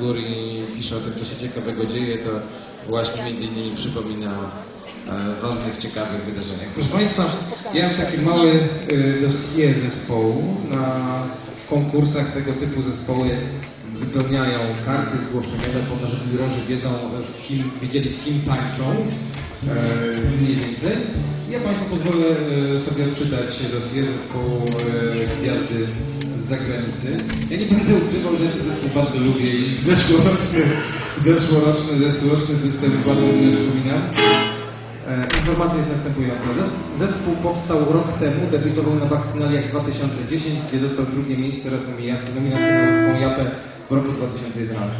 gór i pisze o tym, co się ciekawego dzieje, to właśnie między innymi przypomina e, ważnych, ciekawych wydarzeniach. Proszę Państwa, ja mam takie małe y, dossier zespołu. Na konkursach tego typu zespoły wypełniają karty zgłoszeniowe po to, żeby jurorzy wiedzą, z kim, wiedzieli z kim tańczą e, mniej więcej. Ja Państwu pozwolę e, sobie odczytać dossier zespołu e, Gwiazdy z zagranicy. Ja nie będę ukrywał, że ten zespół bardzo lubię i zeszłoroczny, zeszłoroczny, zeszłoroczny występ bardzo mnie wspominam. E, Informacja jest następująca. Zes- Zespół powstał rok temu, debiutował na Bakcynaliach 2010, gdzie dostał drugie miejsce oraz nominację, nominację na Łódzką Japę w roku 2011.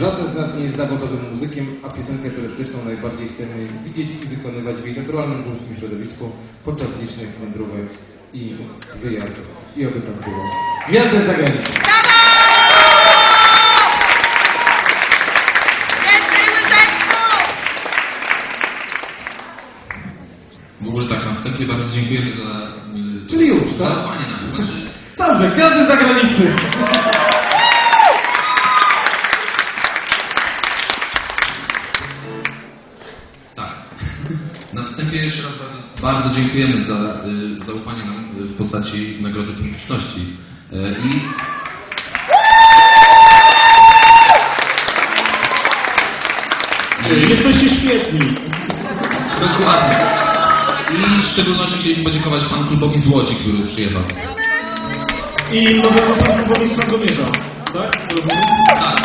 Żaden z nas nie jest zawodowym muzykiem, a piosenkę turystyczną najbardziej chcemy widzieć i wykonywać w naturalnym górskim środowisku podczas licznych wędrówek i wyjazdów. I oby tak było. Gwiazdy z zagranicy. W ogóle tak, na wstępie bardzo dziękujemy za y, Czyli już, tak? zaufanie nam. Znaczy, Dobrze, Gwiazdy z zagranicy. tak. Na wstępie jeszcze raz bardzo- bardzo dziękujemy za y, zaufanie nam y, w postaci Nagrody Publiczności. Y, I Jesteście świetni. dokładnie. I w szczególności chcieliśmy podziękować panu klubowi z Łodzi, który przyjechał. I nowemu pan klubowi z Sandomierza. Tak? Tak.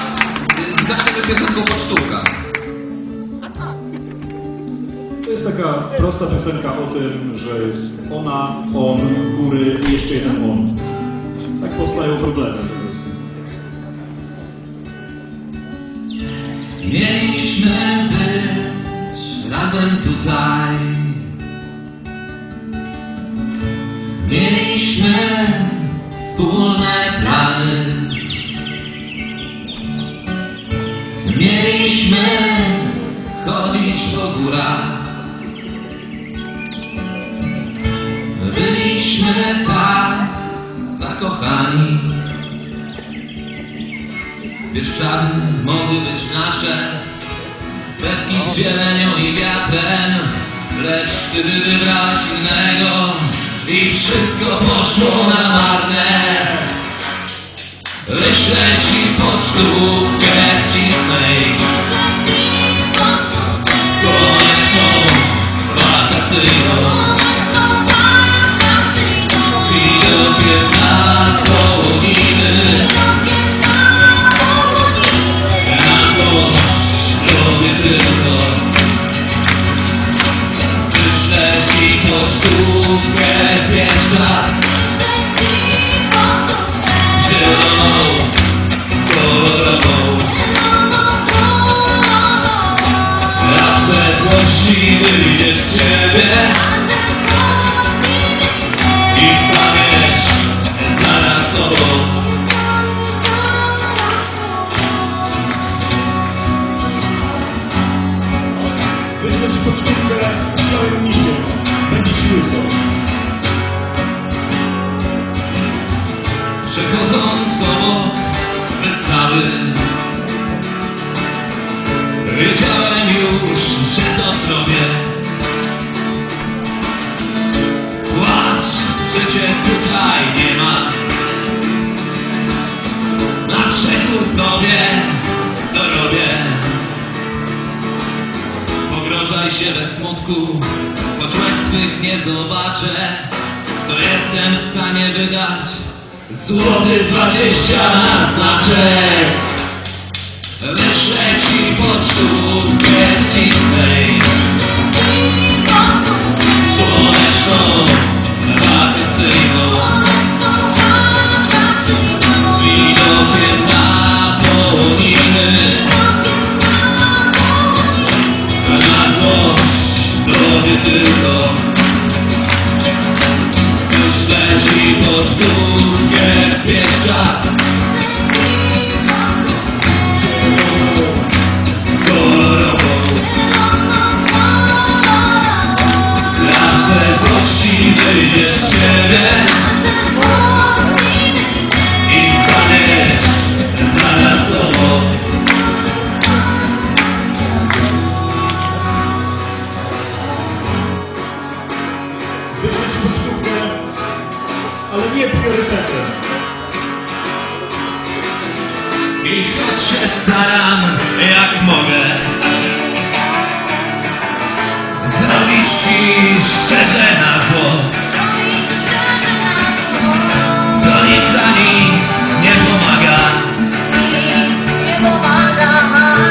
Zaczniemy piosenką Pocztówka. To jest taka prosta piosenka o tym, że jest ona, on, góry i jeszcze jeden on. Tak powstają problemy. Mieliśmy być razem tutaj. Mieliśmy wspólne plany. Mieliśmy chodzić po górach. Tak zakochani. Bieszczady mogły być nasze Bez zielenią i wiatrem Lecz ty wybrałaś innego I wszystko poszło na marne Wyślę ci pocztówkę ścisnej Słoneczną, tobie to robię Pogrążaj się we smutku Choć łez twych nie zobaczę. To jestem w stanie wydać Złoty dwadzieścia na znaczek nie priorytetem. I choć się staram, jak mogę. Zrobić Ci szczerze na zło. To nic za nic nie pomaga.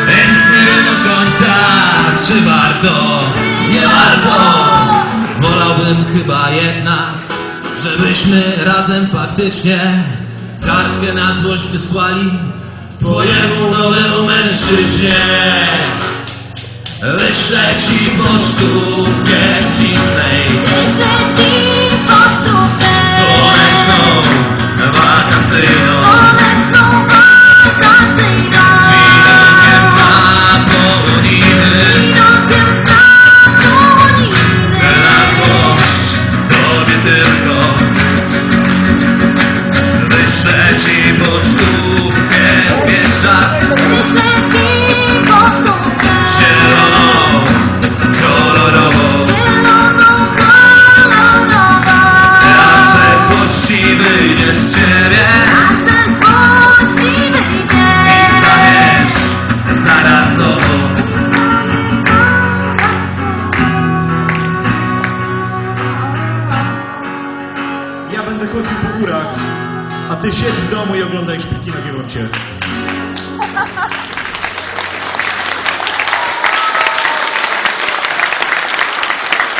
Więc nie wiem do końca, czy warto? Nie warto. Wolałbym chyba jednak Żebyśmy razem faktycznie Kartkę na złość wysłali Twojemu nowemu mężczyźnie. Wyślę ci pocztówkę z Disney. Słoneczną, wakacyjną wyjdzie z ciebie I staniesz zaraz sobą Ja będę chodził po górach, a ty siedź w domu i oglądaj szpilki na Giewoncie.